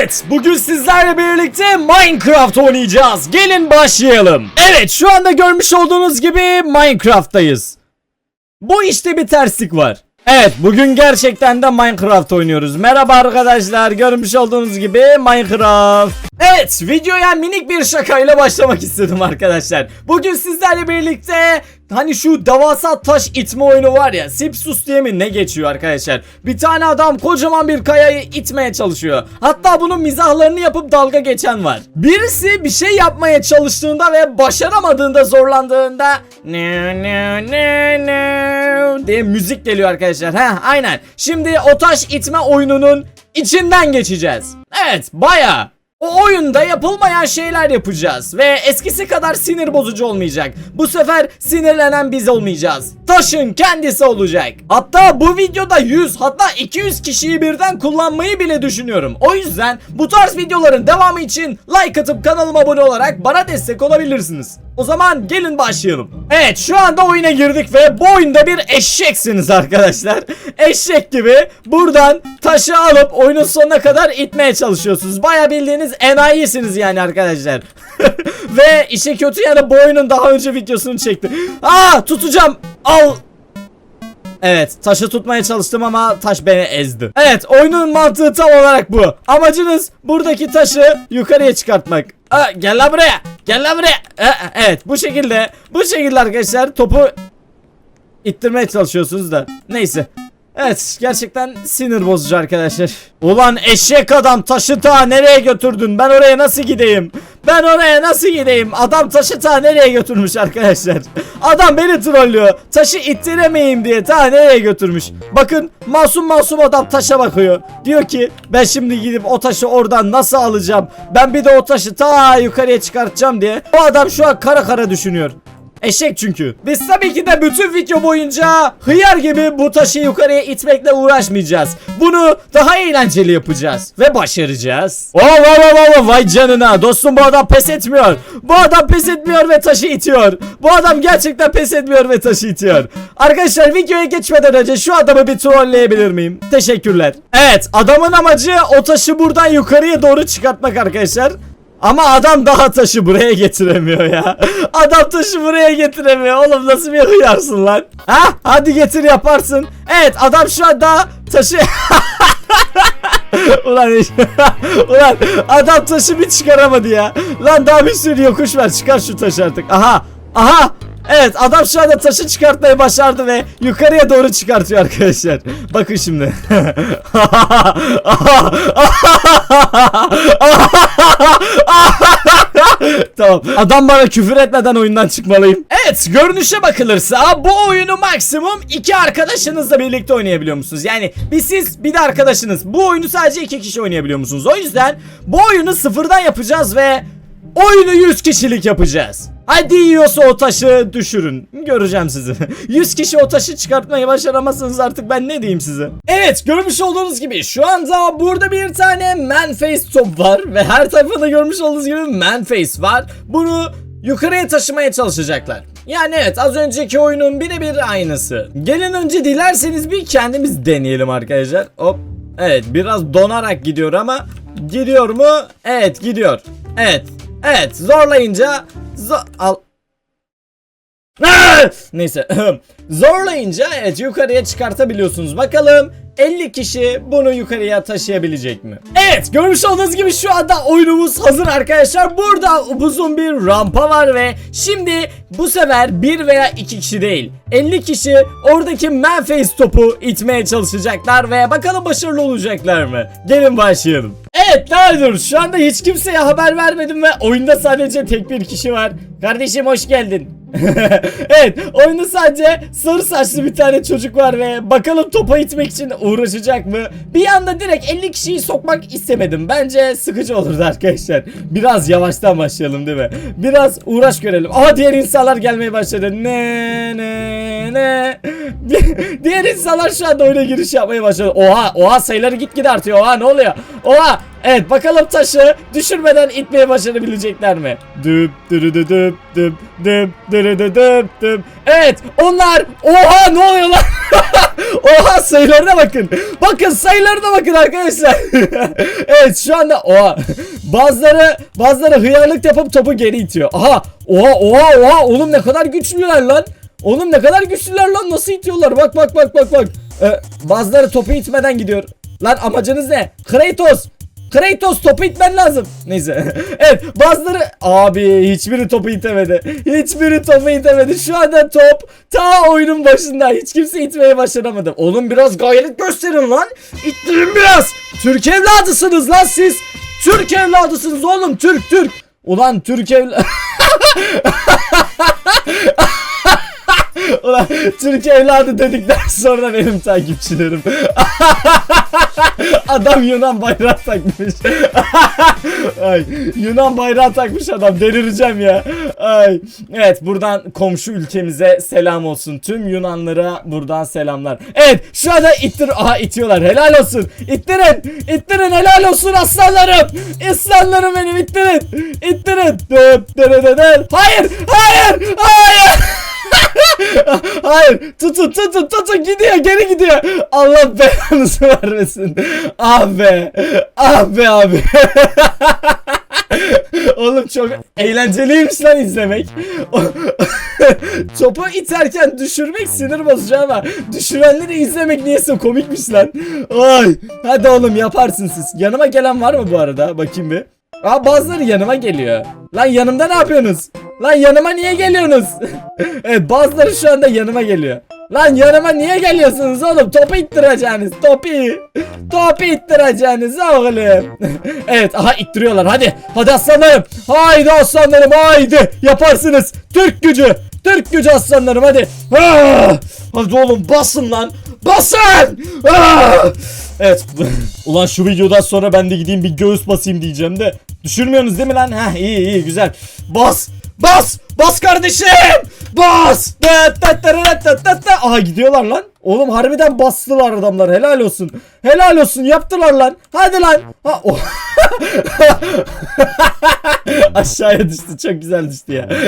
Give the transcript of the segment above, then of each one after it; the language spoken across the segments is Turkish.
Evet, bugün sizlerle birlikte Minecraft oynayacağız. Gelin başlayalım. Evet, şu anda görmüş olduğunuz gibi Minecraft'tayız. Bu işte bir terslik var. Evet, bugün gerçekten de Minecraft oynuyoruz. Merhaba arkadaşlar, görmüş olduğunuz gibi Minecraft. Evet, videoya minik bir şakayla başlamak istedim arkadaşlar. Bugün sizlerle birlikte hani şu devasa taş itme oyunu var ya, Sipsus diye mi ne geçiyor arkadaşlar? Bir tane adam kocaman bir kayayı itmeye çalışıyor. Hatta bunun mizahlarını yapıp dalga geçen var. Birisi bir şey yapmaya çalıştığında ve başaramadığında zorlandığında no no no no diye müzik geliyor arkadaşlar. Heh aynen. Şimdi o taş itme oyununun içinden geçeceğiz. Evet baya. O oyunda yapılmayan şeyler yapacağız ve eskisi kadar sinir bozucu olmayacak. Bu sefer sinirlenen biz olmayacağız. Taşın kendisi olacak. Hatta bu videoda 100 hatta 200 kişiyi birden kullanmayı bile düşünüyorum. O yüzden bu tarz videoların devamı için like atıp kanalıma abone olarak bana destek olabilirsiniz. O zaman gelin başlayalım. Evet şu anda oyuna girdik ve bu oyunda bir eşeksiniz arkadaşlar. Eşek gibi buradan taşı alıp oyunun sonuna kadar itmeye çalışıyorsunuz. Baya bildiğiniz enayisiniz yani arkadaşlar. ve işe kötü yanı bu oyunun daha önce videosunu çekti. Aa tutacağım. Al. Evet taşı tutmaya çalıştım ama taş beni ezdi. Evet oyunun mantığı tam olarak bu. Amacınız buradaki taşı yukarıya çıkartmak. Aa, gel lan buraya. Gel lan buraya. Ee, evet bu şekilde. Bu şekilde arkadaşlar topu ittirmeye çalışıyorsunuz da. Neyse. Evet gerçekten sinir bozucu arkadaşlar. Ulan eşek adam taşı ta nereye götürdün? Ben oraya nasıl gideyim? Ben oraya nasıl gideyim? Adam taşı ta nereye götürmüş arkadaşlar? Adam beni trollüyor. Taşı ittiremeyim diye ta nereye götürmüş? Bakın masum masum adam taşa bakıyor. Diyor ki ben şimdi gidip o taşı oradan nasıl alacağım? Ben bir de o taşı ta yukarıya çıkartacağım diye. O adam şu an kara kara düşünüyor. Eşek çünkü. Biz tabii ki de bütün video boyunca hıyar gibi bu taşı yukarıya itmekle uğraşmayacağız. Bunu daha eğlenceli yapacağız. Ve başaracağız. Oh, vay vay vay vay vay canına. Dostum bu adam pes etmiyor. Bu adam pes etmiyor ve taşı itiyor. Bu adam gerçekten pes etmiyor ve taşı itiyor. Arkadaşlar videoya geçmeden önce şu adamı bir trolleyebilir miyim? Teşekkürler. Evet adamın amacı o taşı buradan yukarıya doğru çıkartmak arkadaşlar. Ama adam daha taşı buraya getiremiyor ya. Adam taşı buraya getiremiyor. Oğlum nasıl bir hıyarsın lan? Ha? Hadi getir yaparsın. Evet adam şu anda taşı... Ulan Ulan adam taşı bir çıkaramadı ya. Lan daha bir sürü yokuş var. Çıkar şu taşı artık. Aha. Aha. Evet adam şu anda taşı çıkartmayı başardı ve yukarıya doğru çıkartıyor arkadaşlar. Bakın şimdi. tamam. Adam bana küfür etmeden oyundan çıkmalıyım. Evet görünüşe bakılırsa bu oyunu maksimum iki arkadaşınızla birlikte oynayabiliyor musunuz? Yani bir siz bir de arkadaşınız. Bu oyunu sadece iki kişi oynayabiliyor musunuz? O yüzden bu oyunu sıfırdan yapacağız ve oyunu 100 kişilik yapacağız. Hadi yiyorsa o taşı düşürün. Göreceğim sizi. 100 kişi o taşı çıkartmayı başaramazsınız artık ben ne diyeyim size. Evet görmüş olduğunuz gibi şu anda burada bir tane man face top var. Ve her tarafında görmüş olduğunuz gibi man face var. Bunu yukarıya taşımaya çalışacaklar. Yani evet az önceki oyunun birebir aynısı. Gelin önce dilerseniz bir kendimiz deneyelim arkadaşlar. Hop. Evet biraz donarak gidiyor ama gidiyor mu? Evet gidiyor. Evet. Evet zorlayınca zo al Ah! Neyse zorlayınca evet yukarıya çıkartabiliyorsunuz bakalım 50 kişi bunu yukarıya taşıyabilecek mi? Evet görmüş olduğunuz gibi şu anda oyunumuz hazır arkadaşlar burada uzun bir rampa var ve şimdi bu sefer bir veya iki kişi değil 50 kişi oradaki manface topu itmeye çalışacaklar ve bakalım başarılı olacaklar mı? Gelin başlayalım. Evet daha dur şu anda hiç kimseye haber vermedim ve oyunda sadece tek bir kişi var. Kardeşim hoş geldin. evet oyunda sadece sarı saçlı bir tane çocuk var ve bakalım topa itmek için uğraşacak mı? Bir anda direkt 50 kişiyi sokmak istemedim. Bence sıkıcı olurdu arkadaşlar. Biraz yavaştan başlayalım değil mi? Biraz uğraş görelim. Aha diğer insanlar gelmeye başladı. Ne ne ne. diğer insanlar şu anda oyuna giriş yapmaya başladı. Oha oha sayıları gitgide artıyor. Oha ne oluyor? Oha Evet bakalım taşı düşürmeden itmeye başarabilecekler mi? Düp dürü dü düp düp düp dürü dü düp düp Evet onlar oha ne oluyor lan? Oha sayılarına bakın. Bakın sayılarına bakın arkadaşlar. evet şu anda oha. Bazıları bazıları hıyarlık yapıp topu geri itiyor. Aha oha oha oha oğlum ne kadar güçlüler lan. Oğlum ne kadar güçlüler lan nasıl itiyorlar bak bak bak bak bak. Ee, bazıları topu itmeden gidiyor. Lan amacınız ne? Kratos Kratos topu itmen lazım. Neyse. evet bazıları abi hiçbiri topu itemedi. Hiçbiri topu itemedi. Şu anda top ta oyunun başında. Hiç kimse itmeye başaramadı. Oğlum biraz gayret gösterin lan. İttirin biraz. Türk evladısınız lan siz. Türk evladısınız oğlum. Türk Türk. Ulan Türk evladı. Ulan Türk evladı dedikten sonra benim takipçilerim. adam Yunan bayrağı takmış. Ay, Yunan bayrağı takmış adam delireceğim ya. Ay. Evet buradan komşu ülkemize selam olsun. Tüm Yunanlara buradan selamlar. Evet şu anda ittir aha itiyorlar helal olsun. İttirin ittirin helal olsun aslanlarım. Aslanlarım benim ittirin. İttirin. Hayır hayır hayır. Hayır tutun tutun tutun gidiyor geri gidiyor. Allah belanızı vermesin. Ah be Ah be abi. Oğlum çok eğlenceliymiş lan izlemek. Topu iterken düşürmek sinir bozucu ama Düşürenleri izlemek niyeyse komikmiş lan. Ay Hadi oğlum yaparsın siz. Yanıma gelen var mı bu arada? Bakayım bir. Aa bazıları yanıma geliyor. Lan yanımda ne yapıyorsunuz? Lan yanıma niye geliyorsunuz? evet bazıları şu anda yanıma geliyor. Lan yanıma niye geliyorsunuz oğlum? Topu ittireceğiniz. Topu. Topu ittireceğiniz oğlum. evet aha ittiriyorlar hadi. Hadi aslanlarım. Haydi aslanlarım haydi. Yaparsınız. Türk gücü. Türk gücü aslanlarım hadi. Hadi oğlum basın lan. Basın. Evet. Ulan şu videodan sonra ben de gideyim bir göğüs basayım diyeceğim de. Düşürmüyorsunuz değil mi lan? Heh iyi iyi güzel. Bas. Bas. Bas kardeşim. Bas. Aha gidiyorlar lan. Oğlum harbiden bastılar adamlar. Helal olsun. Helal olsun. Yaptılar lan. Hadi lan. Ha, oh. Aşağıya düştü. Çok güzel düştü ya.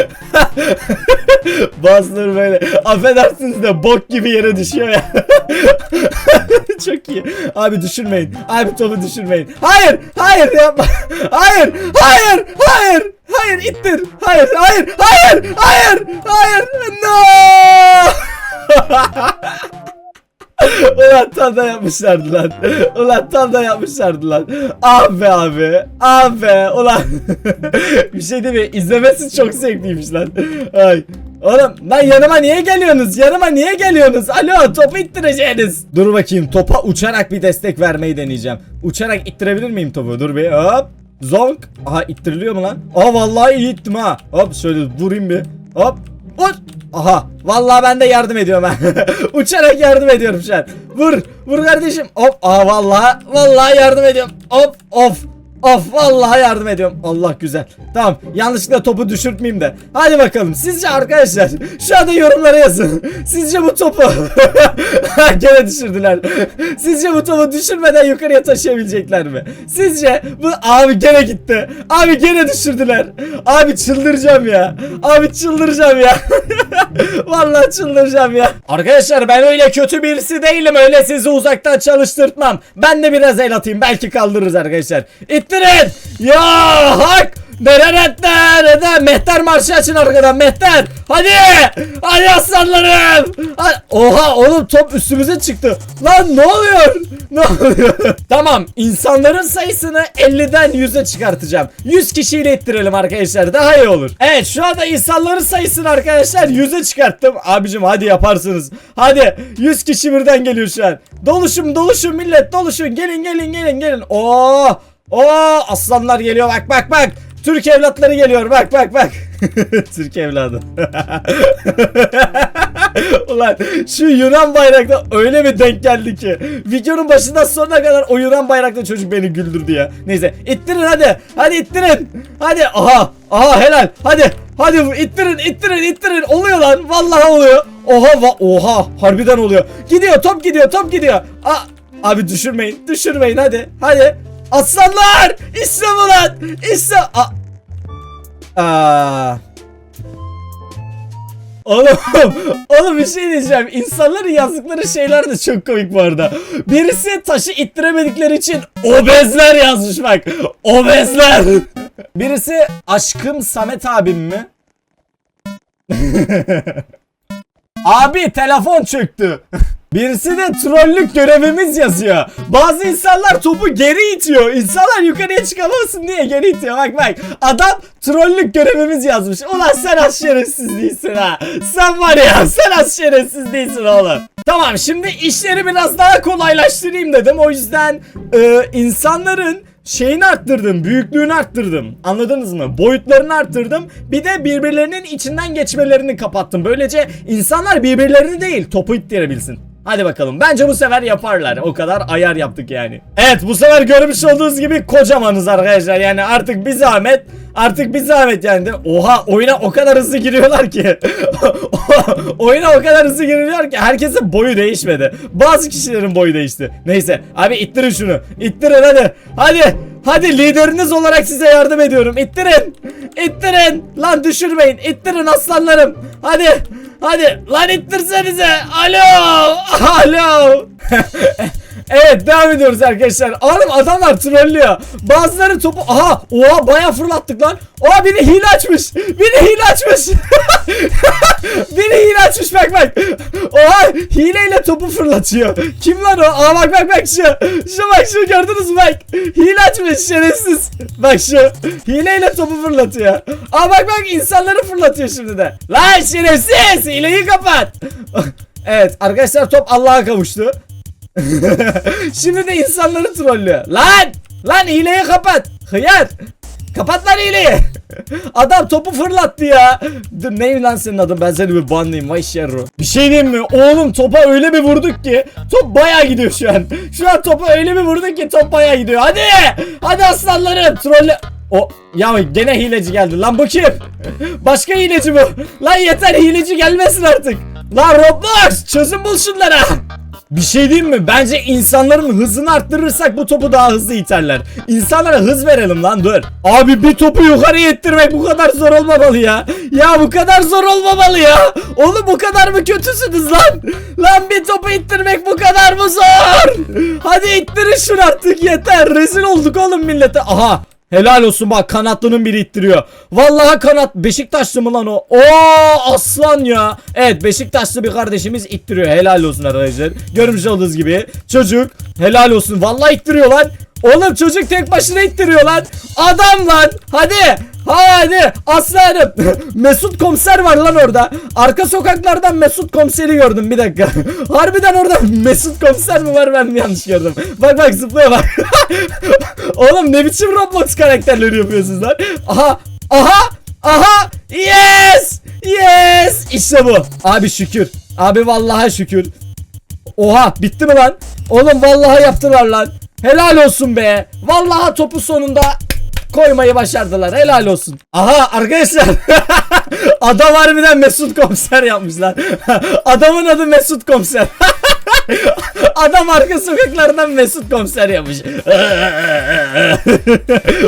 Bazıları böyle affedersiniz de bok gibi yere düşüyor ya. Çok iyi. Abi düşürmeyin. Abi topu düşürmeyin. Hayır, hayır yapma. Hayır, hayır, hayır. Hayır ittir. Hayır, hayır, hayır, hayır, hayır. No! Ulan tam da yapmışlardı lan. Ulan tam da yapmışlardı lan. Ah be abi. Ah be. Ulan. bir şey değil mi? İzlemesi çok zevkliymiş lan. Ay. Oğlum lan yanıma niye geliyorsunuz? Yanıma niye geliyorsunuz? Alo topu ittireceğiniz. Dur bakayım topa uçarak bir destek vermeyi deneyeceğim. Uçarak ittirebilir miyim topu? Dur bir hop. Zonk. Aha ittiriliyor mu lan? Aa vallahi iyi ittim ha. Hop şöyle vurayım bir. Hop. Vur. Aha. Vallahi ben de yardım ediyorum ha. Uçarak yardım ediyorum şu an. Vur. Vur kardeşim. Hop. Aa vallahi. Vallahi yardım ediyorum. Hop. Of. Of vallahi yardım ediyorum. Allah güzel. Tamam. Yanlışlıkla topu düşürtmeyeyim de. Hadi bakalım. Sizce arkadaşlar şu anda yorumlara yazın. Sizce bu topu gene düşürdüler. Sizce bu topu düşürmeden yukarıya taşıyabilecekler mi? Sizce bu abi gene gitti. Abi gene düşürdüler. Abi çıldıracağım ya. Abi çıldıracağım ya. Vallahi çıldıracağım ya. Arkadaşlar ben öyle kötü birisi değilim. Öyle sizi uzaktan çalıştırtmam. Ben de biraz el atayım. Belki kaldırırız arkadaşlar. İttirin. Ya hak. Nerede? Mehter marşı açın arkadan Mehter. Hadi. Hadi aslanlarım. Oha oğlum top üstümüze çıktı. Lan ne oluyor? Ne oluyor? tamam insanların sayısını 50'den 100'e çıkartacağım. 100 kişiyle ittirelim arkadaşlar daha iyi olur. Evet şu anda insanların sayısını arkadaşlar 100'e çıkarttım. Abicim hadi yaparsınız. Hadi 100 kişi birden geliyor şu an. Doluşun doluşun millet doluşun. Gelin gelin gelin gelin. Oo! Oo aslanlar geliyor bak bak bak. Türk evlatları geliyor bak bak bak. Türk evladı. Ulan şu Yunan bayrakta öyle bir denk geldi ki. Videonun başından sonuna kadar o Yunan bayrakta çocuk beni güldürdü ya. Neyse ittirin hadi. Hadi ittirin. Hadi aha. Aha helal. Hadi. Hadi ittirin ittirin ittirin. Oluyor lan. Vallahi oluyor. Oha va oha. Harbiden oluyor. Gidiyor top gidiyor top gidiyor. Aa, abi düşürmeyin. Düşürmeyin hadi. Hadi. Aslanlar! İşte bu lan! İşte... Aa. Aa. Oğlum, oğlum bir şey diyeceğim. İnsanların yazdıkları şeyler de çok komik bu arada. Birisi taşı ittiremedikleri için obezler yazmış bak. Obezler. Birisi aşkım Samet abim mi? Abi telefon çöktü. Birisi de trollük görevimiz yazıyor. Bazı insanlar topu geri itiyor. İnsanlar yukarıya çıkamasın diye geri itiyor. Bak bak. Adam trollük görevimiz yazmış. Ulan sen az şerefsiz değilsin ha. Sen var ya sen az şerefsiz değilsin oğlum. Tamam şimdi işleri biraz daha kolaylaştırayım dedim. O yüzden e, insanların şeyini arttırdım, büyüklüğünü arttırdım. Anladınız mı? Boyutlarını arttırdım. Bir de birbirlerinin içinden geçmelerini kapattım. Böylece insanlar birbirlerini değil, topu ittirebilsin. Hadi bakalım. Bence bu sefer yaparlar. O kadar ayar yaptık yani. Evet bu sefer görmüş olduğunuz gibi kocamanız arkadaşlar. Yani artık bir zahmet. Artık bir zahmet yani. Oha oyuna o kadar hızlı giriyorlar ki. oyuna o kadar hızlı giriyorlar ki herkesin boyu değişmedi. Bazı kişilerin boyu değişti. Neyse abi ittirin şunu. İttirin hadi. Hadi. Hadi lideriniz olarak size yardım ediyorum. İttirin. İttirin. Lan düşürmeyin. İttirin aslanlarım. Hadi. Hadi. Lan ittirsenize. Alo. Alo. Evet devam ediyoruz arkadaşlar. Oğlum adamlar trollüyor. Bazıları topu... Aha! Oha bayağı fırlattık lan. Oha biri hile açmış. Biri hile açmış. biri hile açmış bak bak. Oha hileyle topu fırlatıyor. Kim lan o? Aa bak bak bak şu. Şu bak şu gördünüz mü bak. Hile açmış şerefsiz. Bak şu. Hileyle topu fırlatıyor. Aa bak bak insanları fırlatıyor şimdi de. Lan şerefsiz. Hileyi kapat. evet arkadaşlar top Allah'a kavuştu. Şimdi de insanları trollüyor. Lan! Lan hileyi kapat. Hıyar. Kapat lan hileyi. Adam topu fırlattı ya. Dur neyim lan senin adın ben seni bir banlayayım vay şerro. Bir şey diyeyim mi? Oğlum topa öyle bir vurduk ki top bayağı gidiyor şu an. Şu an topa öyle bir vurduk ki top bayağı gidiyor. Hadi! Hadi aslanlarım trolle... O ya gene hileci geldi. Lan bu kim? Başka hileci bu. Lan yeter hileci gelmesin artık. Lan Roblox çözüm bul şunlara. Bir şey diyeyim mi? Bence insanların hızını arttırırsak bu topu daha hızlı iterler. İnsanlara hız verelim lan dur. Abi bir topu yukarı ittirmek bu kadar zor olmamalı ya. Ya bu kadar zor olmamalı ya. Oğlum bu kadar mı kötüsünüz lan? Lan bir topu ittirmek bu kadar mı zor? Hadi ittirin şunu artık yeter. Rezil olduk oğlum millete. Aha Helal olsun bak kanatlının biri ittiriyor. Vallahi kanat Beşiktaşlı mı lan o? Oo aslan ya. Evet Beşiktaşlı bir kardeşimiz ittiriyor. Helal olsun arkadaşlar. Görmüş olduğunuz gibi. Çocuk helal olsun. Vallahi ittiriyor lan. Oğlum çocuk tek başına ittiriyor lan. Adam lan. Hadi. Hadi aslanım. Mesut komiser var lan orada. Arka sokaklardan Mesut komiseri gördüm bir dakika. Harbiden orada Mesut komiser mi var ben mi yanlış gördüm. Bak bak zıplıyor bak. Oğlum ne biçim Roblox karakterleri yapıyorsunuz lan? Aha aha aha yes yes işte bu. Abi şükür. Abi vallahi şükür. Oha bitti mi lan? Oğlum vallahi yaptılar lan. Helal olsun be. Vallahi topu sonunda koymayı başardılar. Helal olsun. Aha arkadaşlar. Adam harbiden Mesut Komiser yapmışlar. Adamın adı Mesut Komiser. Adam arka sokaklardan Mesut Komiser yapmış.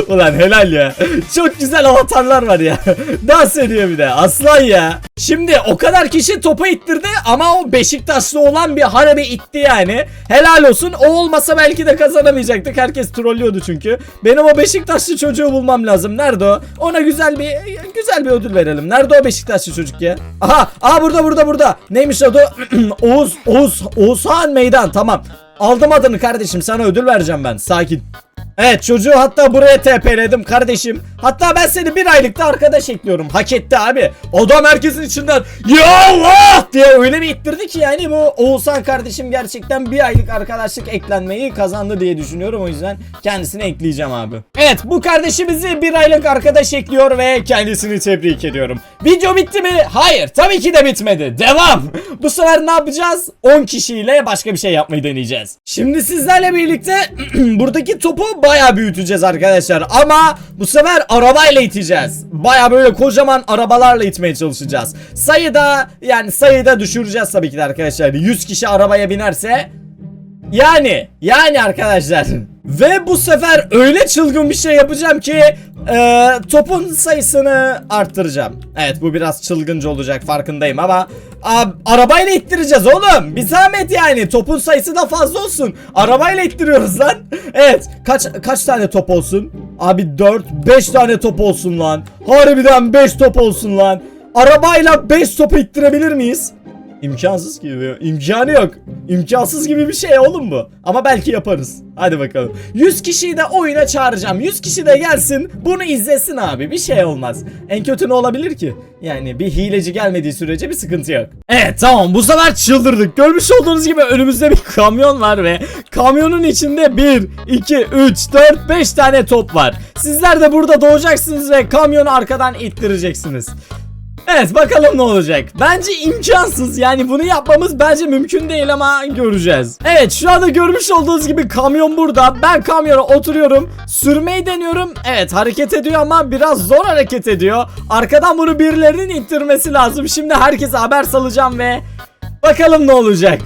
Ulan helal ya. Çok güzel avatarlar var ya. Dans ediyor bir de. Aslan ya. Şimdi o kadar kişi topa ittirdi ama o Beşiktaşlı olan bir harbi itti yani. Helal olsun. O olmasa belki de kazanamayacaktık. Herkes trollüyordu çünkü. Benim o Beşiktaşlı çocuğu bulmam lazım. Nerede o? Ona güzel bir güzel bir ödül verelim. Nerede o Beşiktaşlı çocuk ya? Aha, aha burada burada burada. Neymiş adı? Oğuz Oğuz Oğuzhan Meydan. Tamam. Aldım adını kardeşim. Sana ödül vereceğim ben. Sakin. Evet çocuğu hatta buraya TP'ledim kardeşim. Hatta ben seni bir aylıkta arkadaş ekliyorum. Hak etti abi. Adam herkesin içinden ya diye öyle bir ittirdi ki yani bu Oğuzhan kardeşim gerçekten bir aylık arkadaşlık eklenmeyi kazandı diye düşünüyorum. O yüzden kendisini ekleyeceğim abi. Evet bu kardeşimizi bir aylık arkadaş ekliyor ve kendisini tebrik ediyorum. Video bitti mi? Hayır tabii ki de bitmedi. Devam. Bu sefer ne yapacağız? 10 kişiyle başka bir şey yapmayı deneyeceğiz. Şimdi sizlerle birlikte buradaki topu bayağı büyüteceğiz arkadaşlar. Ama bu sefer arabayla iteceğiz. Bayağı böyle kocaman arabalarla itmeye çalışacağız. Sayıda yani sayıda düşüreceğiz tabii ki de arkadaşlar. 100 kişi arabaya binerse yani yani arkadaşlar ve bu sefer öyle çılgın bir şey yapacağım ki Ee, topun sayısını arttıracağım. Evet bu biraz çılgınca olacak farkındayım ama ab, arabayla ittireceğiz oğlum. Bir zahmet yani topun sayısı da fazla olsun. Arabayla ittiriyoruz lan. Evet kaç kaç tane top olsun? Abi 4 5 tane top olsun lan. Harbiden 5 top olsun lan. Arabayla 5 topu ittirebilir miyiz? İmkansız gibi. İmkanı yok. İmkansız gibi bir şey oğlum bu. Ama belki yaparız. Hadi bakalım. 100 kişiyi de oyuna çağıracağım. 100 kişi de gelsin. Bunu izlesin abi. Bir şey olmaz. En kötü ne olabilir ki? Yani bir hileci gelmediği sürece bir sıkıntı yok. Evet tamam bu sefer çıldırdık. Görmüş olduğunuz gibi önümüzde bir kamyon var ve kamyonun içinde 1, 2, 3, 4, 5 tane top var. Sizler de burada doğacaksınız ve kamyonu arkadan ittireceksiniz. Evet bakalım ne olacak. Bence imkansız yani bunu yapmamız bence mümkün değil ama göreceğiz. Evet şu anda görmüş olduğunuz gibi kamyon burada. Ben kamyona oturuyorum. Sürmeyi deniyorum. Evet hareket ediyor ama biraz zor hareket ediyor. Arkadan bunu birilerinin ittirmesi lazım. Şimdi herkese haber salacağım ve bakalım ne olacak.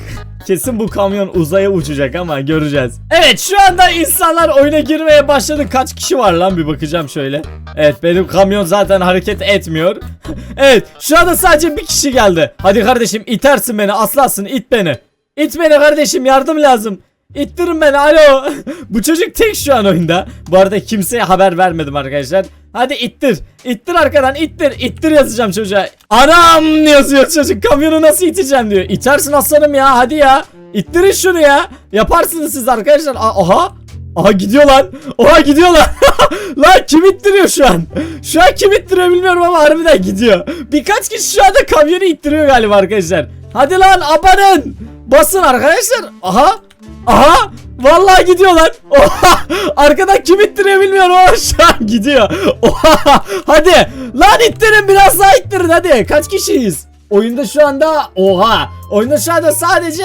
Kesin bu kamyon uzaya uçacak ama göreceğiz. Evet şu anda insanlar oyuna girmeye başladı. Kaç kişi var lan bir bakacağım şöyle. Evet benim kamyon zaten hareket etmiyor. evet şu anda sadece bir kişi geldi. Hadi kardeşim itersin beni aslansın it beni. İt beni kardeşim yardım lazım. İttirin beni alo. Bu çocuk tek şu an oyunda. Bu arada kimseye haber vermedim arkadaşlar. Hadi ittir. İttir arkadan ittir. İttir yazacağım çocuğa. Anam yazıyor çocuk. Kamyonu nasıl iteceğim diyor. İtersin aslanım ya hadi ya. İttirin şunu ya. Yaparsınız siz arkadaşlar. Aha. Aha gidiyor lan. Oha gidiyor lan. lan kim ittiriyor şu an? Şu an kim ittiriyor bilmiyorum ama harbiden gidiyor. Birkaç kişi şu anda kamyonu ittiriyor galiba arkadaşlar. Hadi lan abanın. Basın arkadaşlar. Aha. Aha! Vallahi gidiyor lan. Oha! Arkadan kim ittiriyor bilmiyorum ama şu an gidiyor. Oha! Hadi! Lan ittirin biraz daha ittirin hadi. Kaç kişiyiz? Oyunda şu anda oha! Oyunda şu anda sadece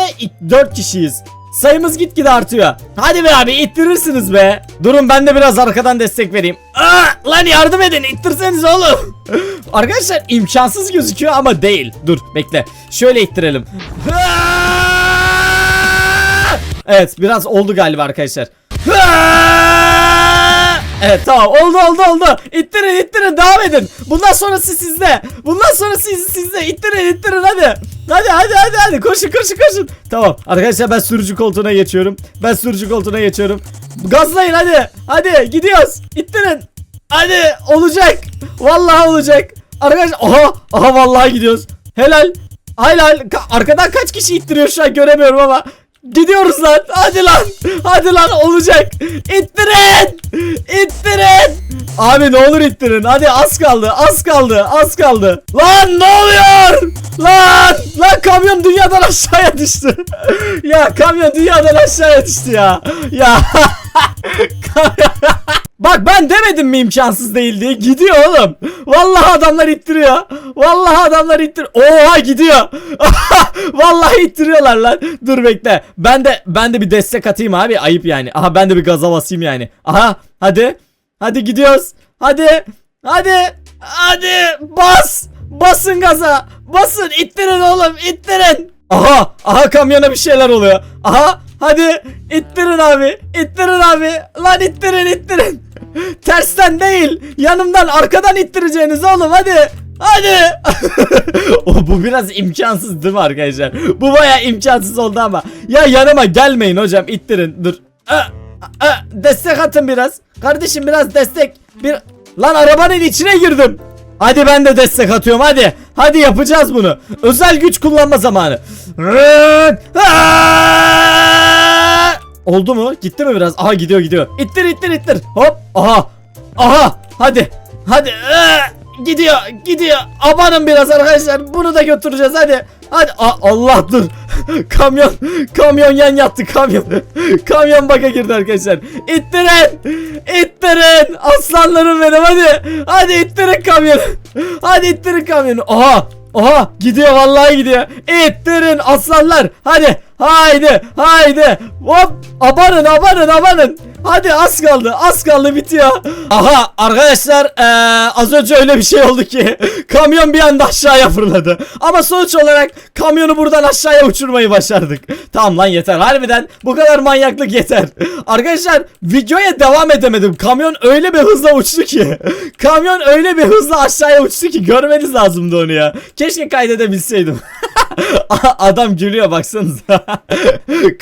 4 kişiyiz. Sayımız gitgide artıyor. Hadi be abi ittirirsiniz be. Durun ben de biraz arkadan destek vereyim. Aa, lan yardım edin ittirseniz oğlum. Arkadaşlar imkansız gözüküyor ama değil. Dur bekle. Şöyle ittirelim. Evet biraz oldu galiba arkadaşlar. Evet tamam oldu oldu oldu. İttirin ittirin devam edin. Bundan sonrası sizde. Bundan sonrası siz, sizde. İttirin ittirin hadi. Hadi hadi hadi hadi koşun koşun koşun. Tamam arkadaşlar ben sürücü koltuğuna geçiyorum. Ben sürücü koltuğuna geçiyorum. Gazlayın hadi. Hadi gidiyoruz. İttirin. Hadi olacak. Vallahi olacak. Arkadaşlar aha aha vallahi gidiyoruz. Helal. Helal. Ka- arkadan kaç kişi ittiriyor şu an göremiyorum ama. Gidiyoruz lan. Hadi lan. Hadi lan olacak. İttirin. İttirin. Abi ne olur ittirin. Hadi az kaldı. Az kaldı. Az kaldı. Lan ne oluyor? Lan. Lan kamyon dünyadan aşağıya düştü. ya kamyon dünyadan aşağıya düştü ya. Ya. Bak ben demedim mi imkansız değil diye. Gidiyor oğlum. Vallahi adamlar ittiriyor. Vallahi adamlar ittir. Oha gidiyor. Vallahi ittiriyorlar lan. Dur bekle. Ben de ben de bir destek atayım abi. Ayıp yani. Aha ben de bir gaza basayım yani. Aha hadi. Hadi gidiyoruz. Hadi. Hadi. Hadi. Bas. Basın gaza. Basın. İttirin oğlum. İttirin. Aha. Aha kamyona bir şeyler oluyor. Aha. Hadi. İttirin abi. İttirin abi. Lan ittirin ittirin. Tersten değil. Yanımdan arkadan ittireceğiniz oğlum hadi. Hadi. o bu biraz imkansız değil mi arkadaşlar? Bu baya imkansız oldu ama. Ya yanıma gelmeyin hocam ittirin. Dur. Aa, aa, destek atın biraz. Kardeşim biraz destek. Bir Lan arabanın içine girdim. Hadi ben de destek atıyorum hadi. Hadi yapacağız bunu. Özel güç kullanma zamanı. Oldu mu? Gitti mi biraz? Aha gidiyor gidiyor. İttir ittir ittir. Hop. Aha. Aha. Hadi. Hadi. Aa! Gidiyor. Gidiyor. Abanın biraz arkadaşlar. Bunu da götüreceğiz hadi. Hadi. Aa, Allah dur. kamyon. Kamyon yan yattı kamyon. kamyon baka girdi arkadaşlar. İttirin. İttirin. Aslanlarım benim hadi. Hadi ittirin kamyonu. Hadi ittirin kamyonu. Aha. Aha gidiyor vallahi gidiyor. İttirin aslanlar. Hadi. Haydi. Haydi. Hop. Abanın abanın abanın. Hadi az kaldı az kaldı bitiyor. Aha arkadaşlar eee, az önce öyle bir şey oldu ki kamyon bir anda aşağıya fırladı. Ama sonuç olarak kamyonu buradan aşağıya uçurmayı başardık. Tamam lan yeter harbiden bu kadar manyaklık yeter. Arkadaşlar videoya devam edemedim. Kamyon öyle bir hızla uçtu ki. Kamyon öyle bir hızla aşağıya uçtu ki görmeniz lazımdı onu ya. Keşke kaydedebilseydim. Adam gülüyor baksanıza.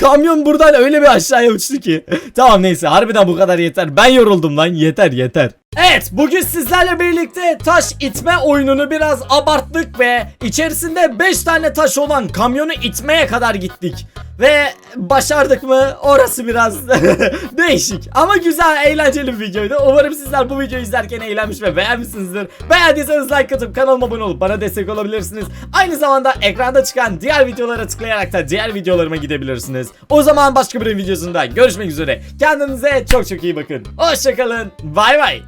Kamyon buradan öyle bir aşağıya uçtu ki. Tamam neyse harbiden bu kadar yeter. Ben yoruldum lan yeter yeter. Evet bugün sizlerle birlikte taş itme oyununu biraz abarttık ve içerisinde 5 tane taş olan kamyonu itmeye kadar gittik. Ve başardık mı orası biraz değişik ama güzel eğlenceli bir videoydu. Umarım sizler bu videoyu izlerken eğlenmiş ve beğenmişsinizdir. Beğendiyseniz like atıp kanalıma abone olup bana destek olabilirsiniz. Aynı zamanda ekranda çıkan diğer videolara tıklayarak da diğer videolarıma gidebilirsiniz. O zaman başka bir videosunda görüşmek üzere. Kendinize çok çok iyi bakın. Hoşçakalın. Bay bay.